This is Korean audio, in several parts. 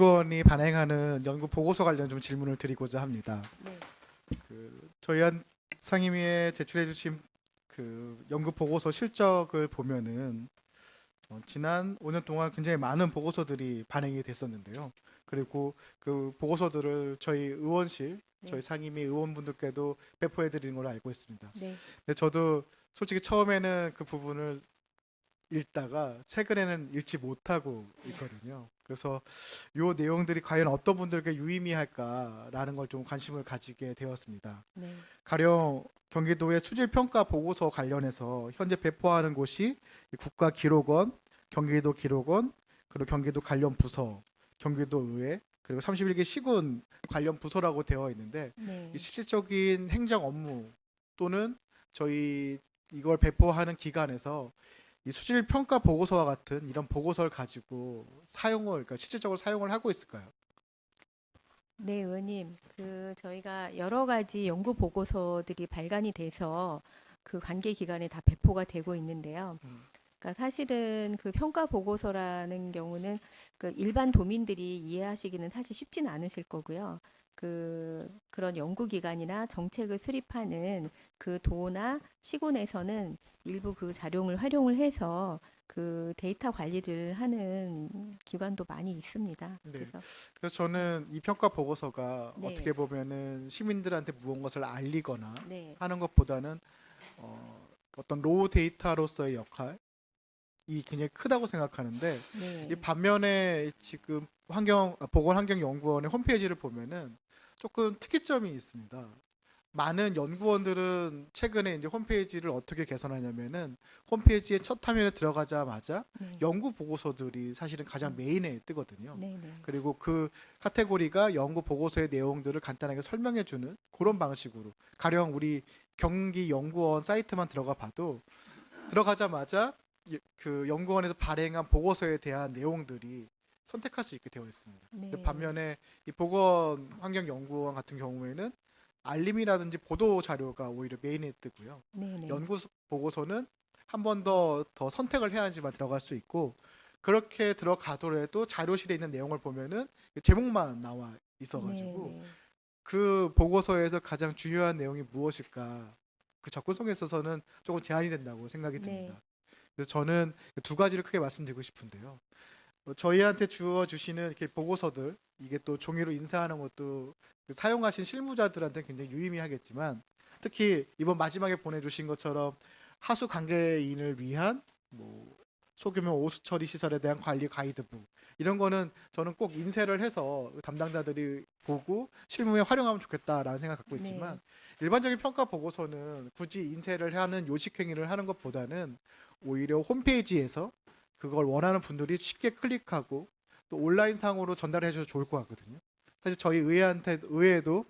연구원이 발행하는 연구 보고서 관련 좀 질문을 드리고자 합니다. 네. 그 저희 한 상임위에 제출해 주신 그 연구 보고서 실적을 보면은 어, 지난 5년 동안 굉장히 많은 보고서들이 발행이 됐었는데요. 그리고 그 보고서들을 저희 의원실, 네. 저희 상임위 의원분들께도 배포해 드리는 걸로 알고 있습니다. 네. 근데 저도 솔직히 처음에는 그 부분을 읽다가 최근에는 읽지 못하고 있거든요. 그래서 요 내용들이 과연 어떤 분들께 유의미할까라는 걸 좀 관심을 가지게 되었습니다. 네. 가령 경기도의 수질 평가 보고서 관련해서 현재 배포하는 곳이 국가 기록원, 경기도 기록원, 그리고 경기도 관련 부서, 경기도 의회, 그리고 31개 시군 관련 부서라고 되어 있는데 네. 이 실질적인 행정 업무 또는 저희 이걸 배포하는 기관에서 이 수질 평가 보고서와 같은 이런 보고서를 가지고 사용을 그러니까 실질적으로 사용을 하고 있을까요? 네, 의원님. 그 저희가 여러 가지 연구 보고서들이 발간이 돼서 그 관계 기관에 다 배포가 되고 있는데요. 음. 그러니까 사실은 그 평가 보고서라는 경우는 그 일반 도민들이 이해하시기는 사실 쉽지는 않으실 거고요. 그 그런 연구 기관이나 정책을 수립하는 그 도나 시군에서는 일부 그 자료를 활용을 해서 그 데이터 관리를 하는 기관도 많이 있습니다. 네. 그래서 그래서 저는 이 평가 보고서가 네. 어떻게 보면은 시민들한테 무언가를 알리거나 네. 하는 것보다는 어, 어떤 로우 데이터로서의 역할 이 굉장히 크다고 생각하는데 네. 이 반면에 지금 환경 아, 보건 환경 연구원의 홈페이지를 보면은 조금 특이점이 있습니다. 많은 연구원들은 최근에 이제 홈페이지를 어떻게 개선하냐면은 홈페이지의 첫 화면에 들어가자마자 네. 연구 보고서들이 사실은 가장 메인에 뜨거든요. 네, 네. 그리고 그 카테고리가 연구 보고서의 내용들을 간단하게 설명해 주는 그런 방식으로 가령 우리 경기 연구원 사이트만 들어가 봐도 들어가자마자 이- 그 연구원에서 발행한 보고서에 대한 내용들이 선택할 수 있게 되어 있습니다. 네. 반면에 이 보건 환경연구원 같은 경우에는 알림이라든지 보도 자료가 오히려 메인에 뜨고요. 네, 네. 연구 보고서는 한번더더 선택을 해야지만 들어갈 수 있고 그렇게 들어가더라도 자료실에 있는 내용을 보면은 제목만 나와 있어가지고 네, 네. 그 보고서에서 가장 중요한 내용이 무엇일까 그 접근성에 있어서는 조금 제한이 된다고 생각이 네. 듭니다. 그래서 저는 두 가지를 크게 말씀드리고 싶은데요. 어, 저희한테 주어 주시는 이렇게 보고서들 이게 또 종이로 인쇄하는 것도 그 사용하신 실무자들한테 굉장히 유의미하겠지만 특히 이번 마지막에 보내주신 것처럼 하수 관계인을 위한 뭐 소규모 오수 처리 시설에 대한 관리 가이드북 이런 거는 저는 꼭 인쇄를 해서 담당자들이 보고 실무에 활용하면 좋겠다라는 생각 갖고 네. 있지만 일반적인 평가 보고서는 굳이 인쇄를 하는 요식 행위를 하는 것보다는 오히려 홈페이지에서 그걸 원하는 분들이 쉽게 클릭하고 또 온라인 상으로 전달해 주셔도 좋을 것 같거든요. 사실 저희 의회한테 의회도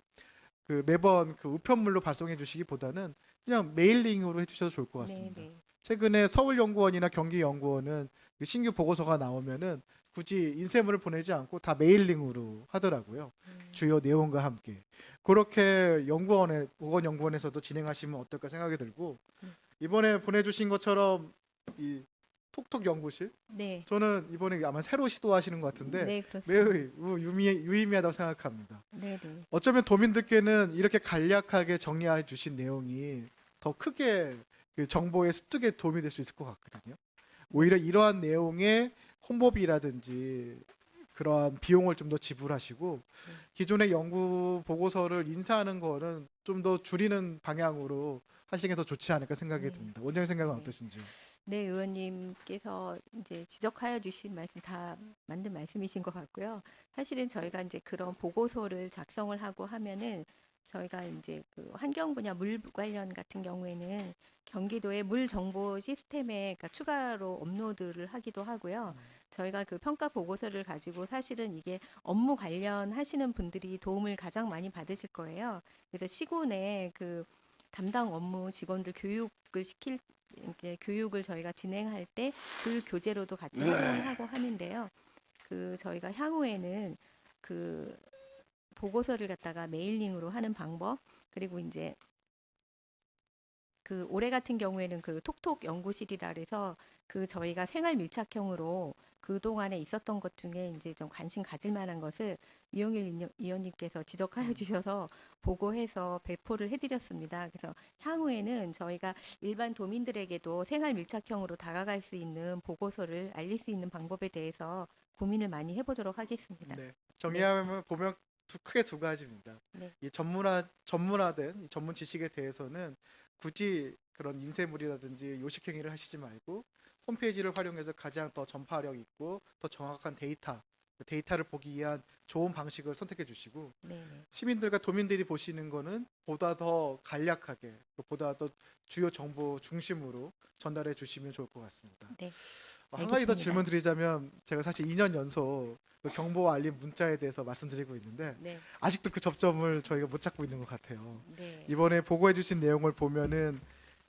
그 매번 그 우편물로 발송해 주시기보다는 그냥 메일링으로 해 주셔도 좋을 것 네, 같습니다. 네. 최근에 서울 연구원이나 경기 연구원은 그 신규 보고서가 나오면은 굳이 인쇄물을 보내지 않고 다 메일링으로 하더라고요. 음. 주요 내용과 함께 그렇게 연구원에 보건 연구원에서도 진행하시면 어떨까 생각이 들고 음. 이번에 보내주신 것처럼 이 톡톡 연구실 네. 저는 이번에 아마 새로 시도하시는 것 같은데 네. 매우 유미, 유의미하다고 생각합니다. 네, 네. 어쩌면 도민들께는 이렇게 간략하게 정리해 주신 내용이 더 크게 그 정보의 습득에 도움이 될 수 있을 것 같거든요. 오히려 이러한 내용의 홍보비라든지 그러한 비용을 좀 더 지불하시고 기존의 연구 보고서를 인쇄하는 거는 좀 더 줄이는 방향으로 하시는 게 더 좋지 않을까 생각이 네. 듭니다. 원장님 생각은 네. 어떠신지요? 네, 의원님께서 이제 지적하여 주신 말씀 다 맞는 말씀이신 것 같고요. 사실은 저희가 이제 그런 보고서를 작성을 하고 하면은 저희가 이제 그 환경 분야 물 관련 같은 경우에는 경기도의 물 정보 시스템에 그러니까 추가로 업로드를 하기도 하고요. 저희가 그 평가 보고서를 가지고 사실은 이게 업무 관련하시는 분들이 도움을 가장 많이 받으실 거예요. 그래서 시군에 그 담당 업무 직원들 교육을 시킬 이제 교육을 저희가 진행할 때그 교재로도 같이 활용을 하고 하는데요. 그 저희가 향후에는 그 보고서를 갖다가 메일링으로 하는 방법 그리고 이제 그 올해 같은 경우에는 그 톡톡 연구실이라 그래서 그 저희가 생활 밀착형으로 그 동안에 있었던 것 중에 이제 좀 관심 가질 만한 것을 이용일 위원- 위원님께서 지적하여 주셔서 보고해서 배포를 해드렸습니다. 그래서 향후에는 저희가 일반 도민들에게도 생활 밀착형으로 다가갈 수 있는 보고서를 알릴 수 있는 방법에 대해서 고민을 많이 해보도록 하겠습니다. 네. 정리하면 보면 두, 크게 두 가지입니다. 네. 이 전문화 전문화된 이 전문 지식에 대해서는 굳이 그런 인쇄물이라든지 요식 행위를 하시지 말고 홈페이지를 활용해서 가장 더 전파력 있고 더 정확한 데이터 데이터를 보기 위한 좋은 방식을 선택해 주시고 네, 네. 시민들과 도민들이 보시는 거는 보다 더 간략하게 보다 더 주요 정보 중심으로 전달해 주시면 좋을 것 같습니다. 네. 어, 한 가지 더. 질문 드리자면 제가 사실 2년 연속 그 경보 알림 문자에 대해서 말씀드리고 있는데 네, 아직도 그 접점을 저희가 못 찾고 있는 것 같아요. 네. 이번에 보고해 주신 내용을 보면은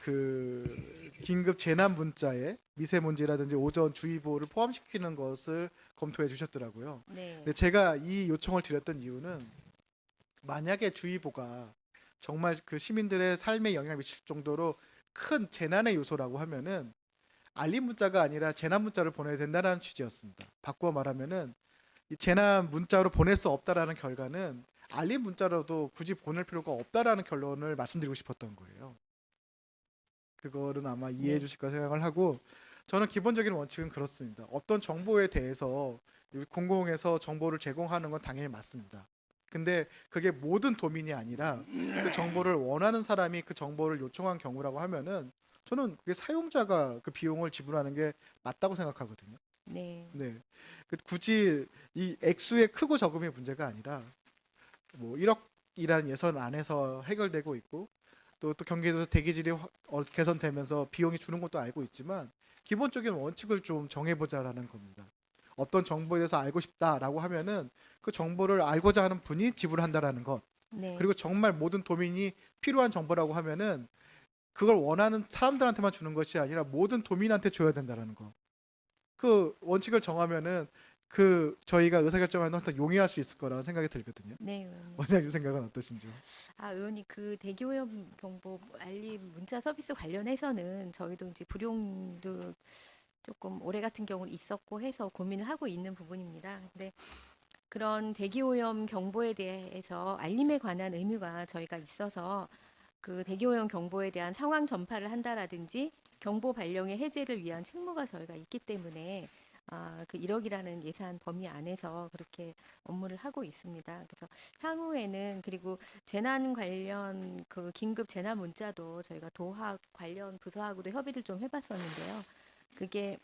그 긴급 재난 문자에 미세먼지라든지 오전 주의보를 포함시키는 것을 검토해 주셨더라고요. 네. 근데 제가 이 요청을 드렸던 이유는 만약에 주의보가 정말 그 시민들의 삶에 영향을 미칠 정도로 큰 재난의 요소라고 하면은 알림 문자가 아니라 재난 문자를 보내야 된다는 취지였습니다. 바꾸어 말하면은 이 재난 문자로 보낼 수 없다라는 결과는 알림 문자로도 굳이 보낼 필요가 없다라는 결론을 말씀드리고 싶었던 거예요. 그거는 아마 이해해 네. 주실 까 생각을 하고 저는 기본적인 원칙은 그렇습니다. 어떤 정보에 대해서 이 공공에서 정보를 제공하는 건 당연히 맞습니다. 근데 그게 모든 도민이 아니라 그 정보를 원하는 사람이 그 정보를 요청한 경우라고 하면은 저는 그게 사용자가 그 비용을 지불하는 게 맞다고 생각하거든요. 네. 네. 그 굳이 이 액수의 크고 적음의 문제가 아니라 뭐 1억이라는 예산 안에서 해결되고 있고 또 또 경기도에서 대기질이 확- 어, 개선되면서 비용이 주는 것도 알고 있지만 기본적인 원칙을 좀 정해보자라는 겁니다. 어떤 정보에 대해서 알고 싶다라고 하면은 그 정보를 알고자 하는 분이 지불한다라는 것 네. 그리고 정말 모든 도민이 필요한 정보라고 하면은 그걸 원하는 사람들한테만 주는 것이 아니라 모든 도민한테 줘야 된다라는 거. 그 원칙을 정하면은 그 저희가 의사결정하는 데 용이할 수 있을 거라고 생각이 들거든요. 네, 의원님. 원장님 생각은 어떠신지요? 아, 의원님 그 대기오염 경보 알림 문자 서비스 관련해서는 저희도 이제 불용도 조금 올해 같은 경우는 있었고 해서 고민을 하고 있는 부분입니다. 근데 그런 대기오염 경보에 대해서 알림에 관한 의무가 저희가 있어서 그 대기오염 경보에 대한 상황 전파를 한다라든지 경보 발령의 해제를 위한 책무가 저희가 있기 때문에 아, 그 1억이라는 예산 범위 안에서 그렇게 업무를 하고 있습니다. 그래서 향후에는 그리고 재난 관련 그 긴급 재난 문자도 저희가 도학 관련 부서하고도 협의를 좀 해봤었는데요. 그게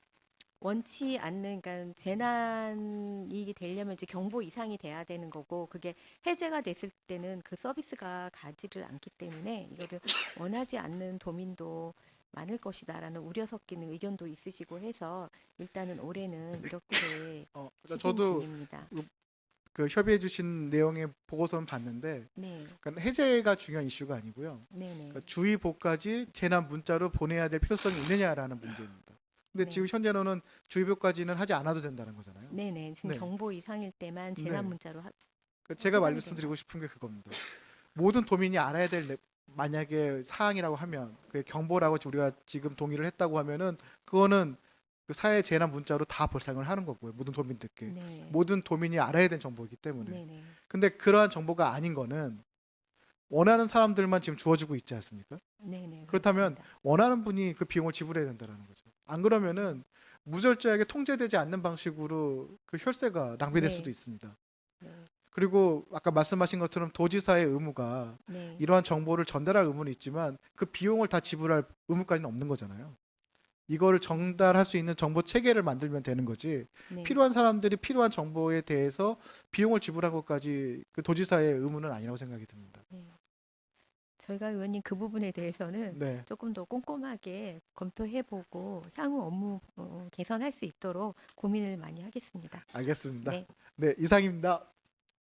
원치 않는 그러니까 재난이 되려면 이제 경보 이상이 돼야 되는 거고 그게 해제가 됐을 때는 그 서비스가 가지를 않기 때문에 이거를 원하지 않는 도민도 많을 것이다라는 우려 섞이는 의견도 있으시고 해서 일단은 올해는 이렇게 어, 추진 저도 중입니다. 그 협의해 주신 내용의 보고서는 봤는데 네, 그러니까 해제가 중요한 이슈가 아니고요. 네, 네. 그러니까 주의보까지 재난 문자로 보내야 될 필요성이 있느냐라는 문제입니다. 근데 네. 지금 현재로는 주의보까지는 하지 않아도 된다는 거잖아요. 네네 지금 네. 경보 이상일 때만 재난 네. 문자로 하, 그 제가 말씀드리고 싶은 게 그겁니다. 모든 도민이 알아야 될 레- 만약에 사항이라고 하면 그 경보라고 우리가 지금 동의를 했다고 하면은 그거는 그 사회 재난 문자로 다 발상을 하는 거고요. 모든 도민들께 네. 모든 도민이 알아야 되는 정보이기 때문에. 네네 근데 그러한 정보가 아닌 거는 원하는 사람들만 지금 주어지고 있지 않습니까? 네네 그렇다면 그렇습니다. 원하는 분이 그 비용을 지불해야 된다는 거죠. 안 그러면은 무절제하게 통제되지 않는 방식으로 그 혈세가 낭비될 네. 수도 있습니다. 네. 그리고 아까 말씀하신 것처럼 도지사의 의무가 네. 이러한 정보를 전달할 의무는 있지만 그 비용을 다 지불할 의무까지는 없는 거잖아요. 이거를 전달할 수 있는 정보 체계를 만들면 되는 거지. 네. 필요한 사람들이 필요한 정보에 대해서 비용을 지불한 것까지 그 도지사의 의무는 아니라고 생각이 듭니다. 네. 저희가 의원님 그 부분에 대해서는 네. 조금 더 꼼꼼하게 검토해보고 향후 업무 어, 개선할 수 있도록 고민을 많이 하겠습니다. 알겠습니다. 네. 네, 이상입니다.